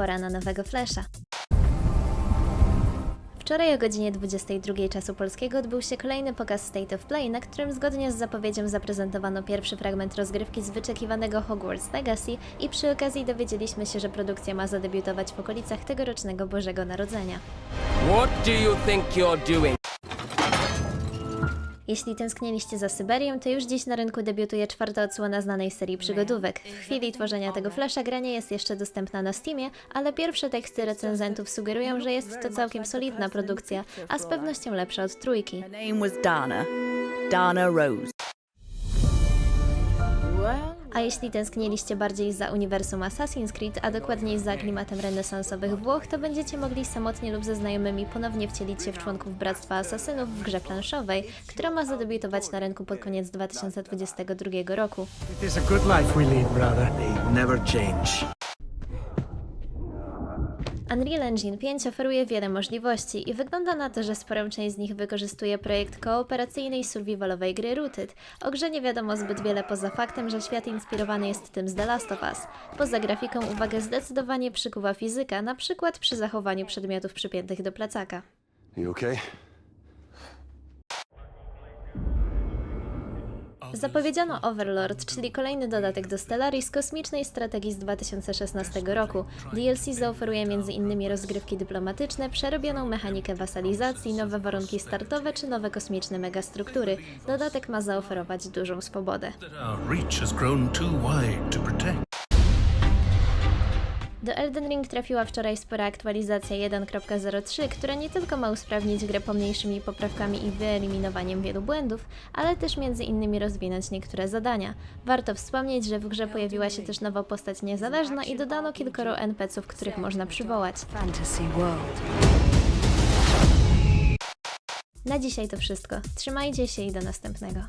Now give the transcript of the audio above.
pora na nowego Flasha. Wczoraj o godzinie 22 czasu polskiego odbył się kolejny pokaz State of Play, na którym zgodnie z zapowiedzią zaprezentowano pierwszy fragment rozgrywki z wyczekiwanego Hogwarts Legacy i przy okazji dowiedzieliśmy się, że produkcja ma zadebiutować w okolicach tegorocznego Bożego Narodzenia. What do you think you're doing? Jeśli tęskniliście za Syberią, to już dziś na rynku debiutuje czwarta odsłona znanej serii przygodówek. W chwili tworzenia tego flasha gra nie jest jeszcze dostępna na Steamie, ale pierwsze teksty recenzentów sugerują, że jest to całkiem solidna produkcja, a z pewnością lepsza od trójki. Dana Rose. A jeśli tęskniliście bardziej za uniwersum Assassin's Creed, a dokładniej za klimatem renesansowych Włoch, to będziecie mogli samotnie lub ze znajomymi ponownie wcielić się w członków Bractwa Asasynów w grze planszowej, która ma zadebiutować na rynku pod koniec 2022 roku. It is a good life we lead, brother. They never change. Unreal Engine 5 oferuje wiele możliwości i wygląda na to, że sporą część z nich wykorzystuje projekt kooperacyjnej survivalowej gry Rooted. O grze nie wiadomo zbyt wiele poza faktem, że świat inspirowany jest tym z The Last of Us. Poza grafiką uwagę zdecydowanie przykuwa fizyka, na przykład przy zachowaniu przedmiotów przypiętych do plecaka. You okay? Zapowiedziano Overlord, czyli kolejny dodatek do Stellaris kosmicznej strategii z 2016 roku. DLC zaoferuje m.in. rozgrywki dyplomatyczne, przerobioną mechanikę wasalizacji, nowe warunki startowe czy nowe kosmiczne megastruktury. Dodatek ma zaoferować dużą swobodę. Do Elden Ring trafiła wczoraj spora aktualizacja 1.03, która nie tylko ma usprawnić grę pomniejszymi poprawkami i wyeliminowaniem wielu błędów, ale też między innymi rozwinąć niektóre zadania. Warto wspomnieć, że w grze pojawiła się też nowa postać niezależna i dodano kilkoro NPC-ów, których można przywołać. Na dzisiaj to wszystko. Trzymajcie się i do następnego.